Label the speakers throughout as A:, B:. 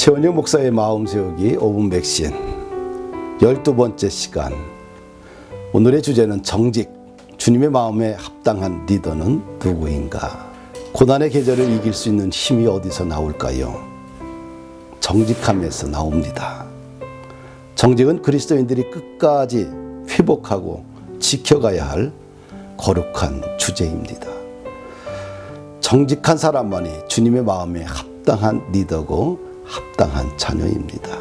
A: 최원영 목사의 마음 세우기 5분 백신 열두 번째 시간 오늘의 주제는 정직 주님의 마음에 합당한 리더는 누구인가 고난의 계절을 이길 수 있는 힘이 어디서 나올까요? 정직함에서 나옵니다. 정직은 그리스도인들이 끝까지 회복하고 지켜가야 할 거룩한 주제입니다. 정직한 사람만이 주님의 마음에 합당한 리더고 합당한 자녀입니다.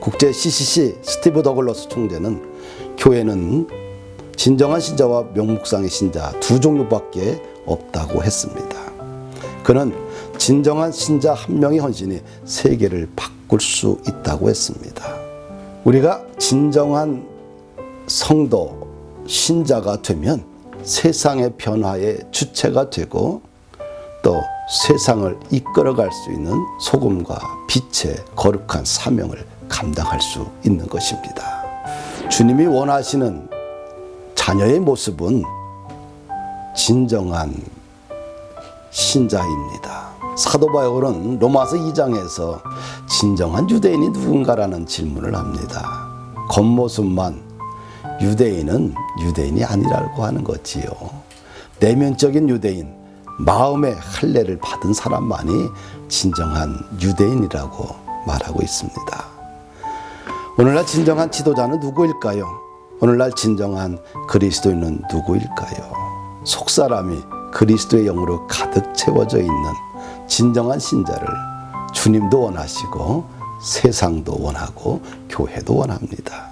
A: 국제 CCC 스티브 더글러스 총재는 교회는 진정한 신자와 명목상의 신자 두 종류밖에 없다고 했습니다. 그는 진정한 신자 한 명의 헌신이 세계를 바꿀 수 있다고 했습니다. 우리가 진정한 성도, 신자가 되면 세상의 변화의 주체가 되고 또 세상을 이끌어갈 수 있는 소금과 빛의 거룩한 사명을 감당할 수 있는 것입니다. 주님이 원하시는 자녀의 모습은 진정한 신자입니다. 사도 바울은 로마서 2장에서 진정한 유대인이 누군가라는 질문을 합니다. 겉모습만 유대인은 유대인이 아니라고 하는 거지요. 내면적인 유대인, 마음의 할례를 받은 사람만이 진정한 유대인이라고 말하고 있습니다. 오늘날 진정한 지도자는 누구일까요? 오늘날 진정한 그리스도인은 누구일까요? 속사람이 그리스도의 영으로 가득 채워져 있는 진정한 신자를 주님도 원하시고 세상도 원하고 교회도 원합니다.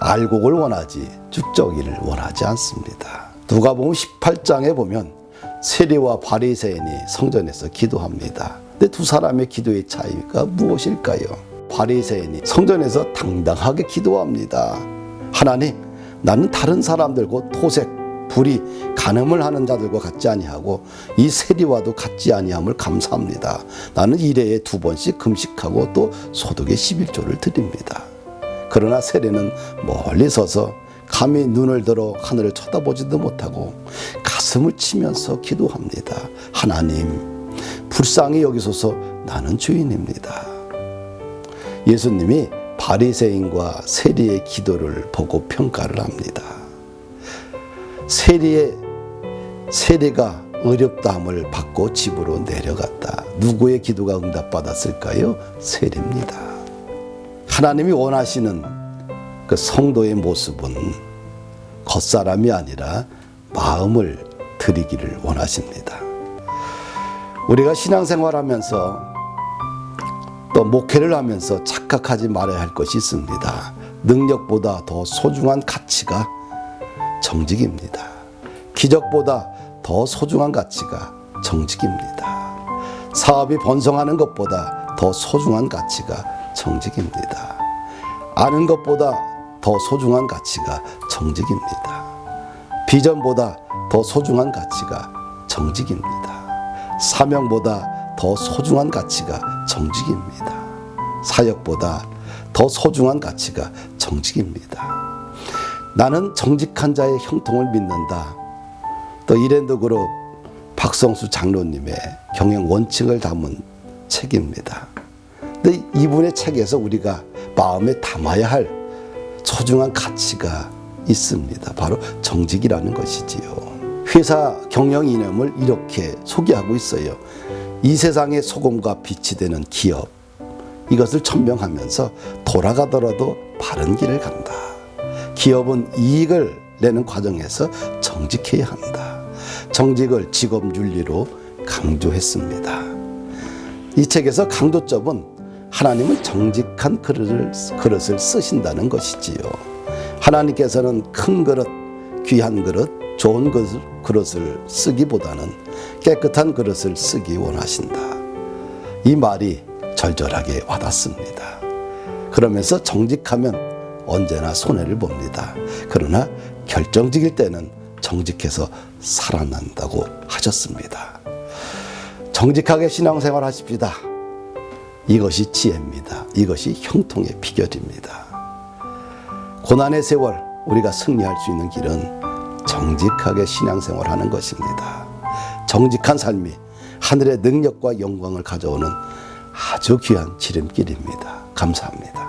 A: 알곡을 원하지 쭉저기를 원하지 않습니다. 누가 보면 18장에 보면 세리와 바리새인이 성전에서 기도합니다. 근데 두 사람의 기도의 차이가 무엇일까요? 바리새인이 성전에서 당당하게 기도합니다. 하나님, 나는 다른 사람들과 토색, 불이 간음을 하는 자들과 같지 아니하고 이 세리와도 같지 아니함을 감사합니다. 나는 일회에 두 번씩 금식하고 또 소득의 11조를 드립니다. 그러나 세리는 멀리 서서 감히 눈을 들어 하늘을 쳐다보지도 못하고 가슴을 치면서 기도합니다. 하나님, 불쌍히 여기소서 나는 주인입니다. 예수님이 바리새인과 세리의 기도를 보고 평가를 합니다. 세리의 세리가 어렵다함을 받고 집으로 내려갔다. 누구의 기도가 응답받았을까요? 세리입니다. 하나님이 원하시는 그 성도의 모습은 겉사람이 아니라 마음을 드리기를 원하십니다. 우리가 신앙생활하면서 또 목회를 하면서 착각하지 말아야 할 것이 있습니다. 능력보다 더 소중한 가치가 정직입니다. 기적보다 더 소중한 가치가 정직입니다. 사업이 번성하는 것보다 더 소중한 가치가 정직입니다. 아는 것보다 더 소중한 가치가 정직입니다. 비전보다 더 소중한 가치가 정직입니다. 사명보다 더 소중한 가치가 정직입니다. 사역보다 더 소중한 가치가 정직입니다. 나는 정직한 자의 형통을 믿는다. 또 이랜드 그룹 박성수 장로님의 경영 원칙을 담은 책입니다. 근데 이분의 책에서 우리가 마음에 담아야 할 소중한 가치가 있습니다. 바로 정직이라는 것이지요. 회사 경영 이념을 이렇게 소개하고 있어요. 이 세상의 소금과 빛이 되는 기업. 이것을 천명하면서 돌아가더라도 바른 길을 간다. 기업은 이익을 내는 과정에서 정직해야 한다. 정직을 직업 윤리로 강조했습니다. 이 책에서 강조점은 하나님은 정직한 그릇을, 그릇을 쓰신다는 것이지요. 하나님께서는 큰 그릇, 귀한 그릇, 좋은 그릇을 쓰기보다는 깨끗한 그릇을 쓰기 원하신다. 이 말이 절절하게 와닿습니다. 그러면서 정직하면 언제나 손해를 봅니다. 그러나 결정적일 때는 정직해서 살아난다고 하셨습니다. 정직하게 신앙생활 하십시다. 이것이 지혜입니다. 이것이 형통의 비결입니다. 고난의 세월 우리가 승리할 수 있는 길은 정직하게 신앙생활 하는 것입니다. 정직한 삶이 하늘의 능력과 영광을 가져오는 아주 귀한 지름길입니다. 감사합니다.